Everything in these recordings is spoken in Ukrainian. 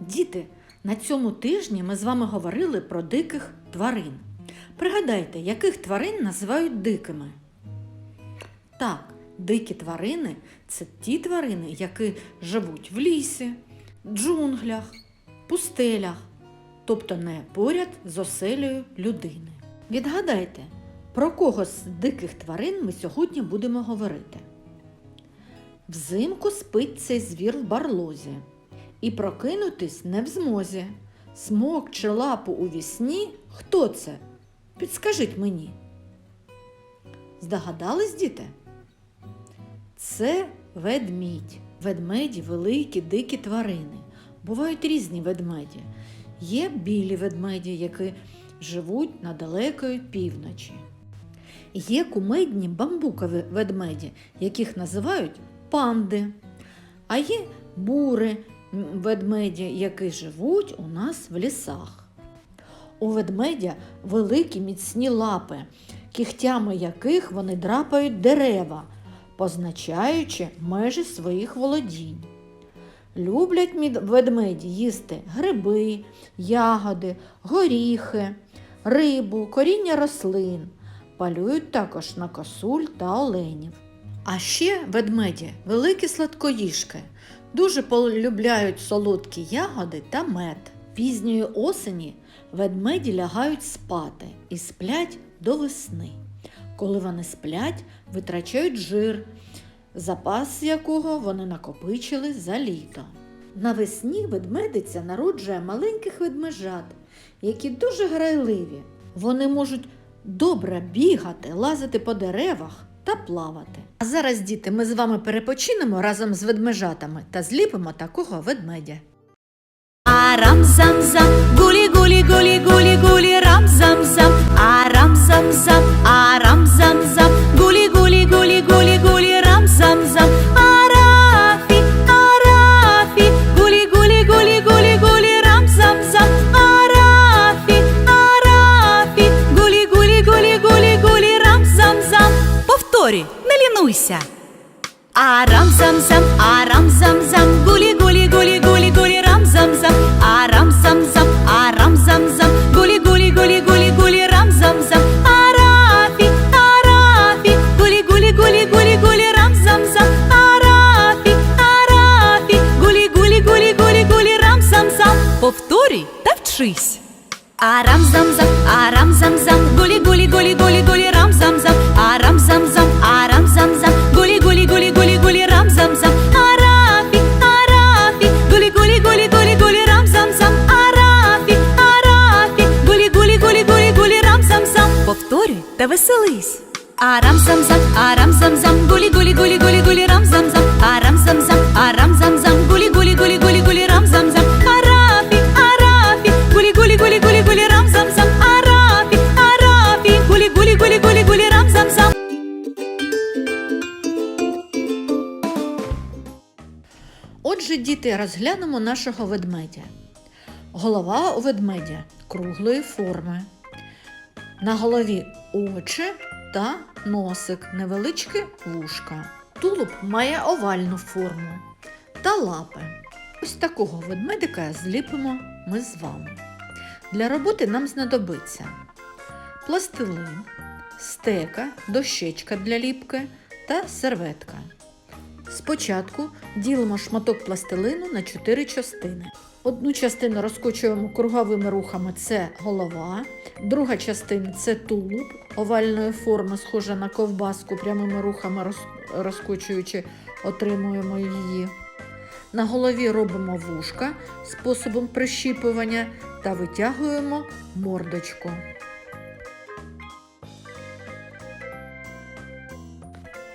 Діти, на цьому тижні ми з вами говорили про диких тварин. Пригадайте, яких тварин називають дикими? Так, дикі тварини це ті тварини, які живуть в лісі, джунглях, пустелях, тобто не поряд з оселею людини. Відгадайте, про кого з диких тварин ми сьогодні будемо говорити. Взимку спить цей звір в барлозі і прокинутись не в змозі. Смокче лапу у вісні. Хто це? Підскажіть мені. Здогадались, діти? Це ведмідь. Ведмеді великі, дикі тварини. Бувають різні ведмеді. Є білі ведмеді, які живуть на далекої півночі. Є кумедні бамбукові ведмеді, яких називають панди. А є бури ведмеді, які живуть у нас в лісах. У ведмедя великі міцні лапи, кігтями яких вони драпають дерева, позначаючи межі своїх володінь. Люблять ведмеді їсти гриби, ягоди, горіхи, рибу, коріння рослин. Полюють також на косуль та оленів. А ще ведмеді великі сладкоїжки, дуже полюбляють солодкі ягоди та мед. Пізньої осені ведмеді лягають спати і сплять до весни. Коли вони сплять, витрачають жир, запас якого вони накопичили за літо. Навесні ведмедиця народжує маленьких ведмежат, які дуже грайливі. Вони можуть добре бігати, лазити по деревах та плавати. А зараз, діти, ми з вами перепочинемо разом з ведмежатами та зліпимо такого ведмедя. Арам зам Арам зам зам, арам зам зам, гулі гулі гулі гулі гулі рам зам зам, арам зам зам, арам зам зам, гулі гулі гулі гулі гулі рам зам зам, гулі гулі гулі гулі рам зам зам, арафі, арафі, гулі гулі гулі гулі гулі рам зам зам. Повторюй та вчись. Арам зам зам, арам зам зам, гулі гулі гулі гулі гулі рам зам зам, арам зам зам, Арам зам зам, арам зам зам, гулі гулі гулі гулі гулі рам зам зам, арам зам зам, арам зам зам, гулі гулі гулі гулі гулі рам зам зам, арафі, арафі, гулі гулі гулі гулі гулі рам зам зам, арафі, арафі, гулі гулі гулі гулі гулі рам зам зам. Отже, діти, розглянемо нашого ведмедя. Голова у ведмедя круглої форми. На голові очі та носик, невеличке вушка. Тулуб має овальну форму та лапи. Ось такого ведмедика зліпимо ми з вами. Для роботи нам знадобиться пластилин, стека, дощечка для ліпки та серветка. Спочатку ділимо шматок пластилину на 4 частини. Одну частину розкочуємо круговими рухами це голова, друга частина це тулуб овальної форми, схожа на ковбаску, прямими рухами розкочуючи, отримуємо її. На голові робимо вушка способом прищіпування та витягуємо мордочку.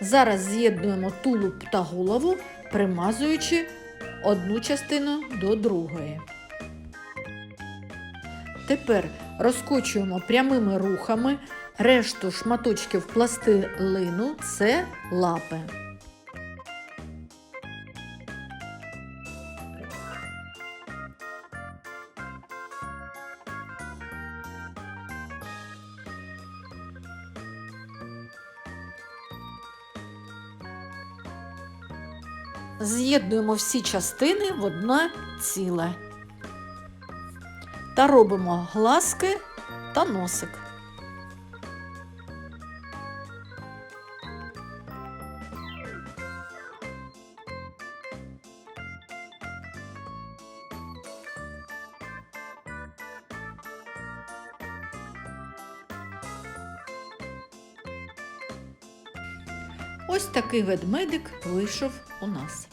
Зараз з'єднуємо тулуб та голову, примазуючи одну частину до другої. Тепер розкочуємо прямими рухами решту шматочків пластилину це лапи. З'єднуємо всі частини в одне ціле та робимо глазки та носик. Ось такий ведмедик вийшов у нас.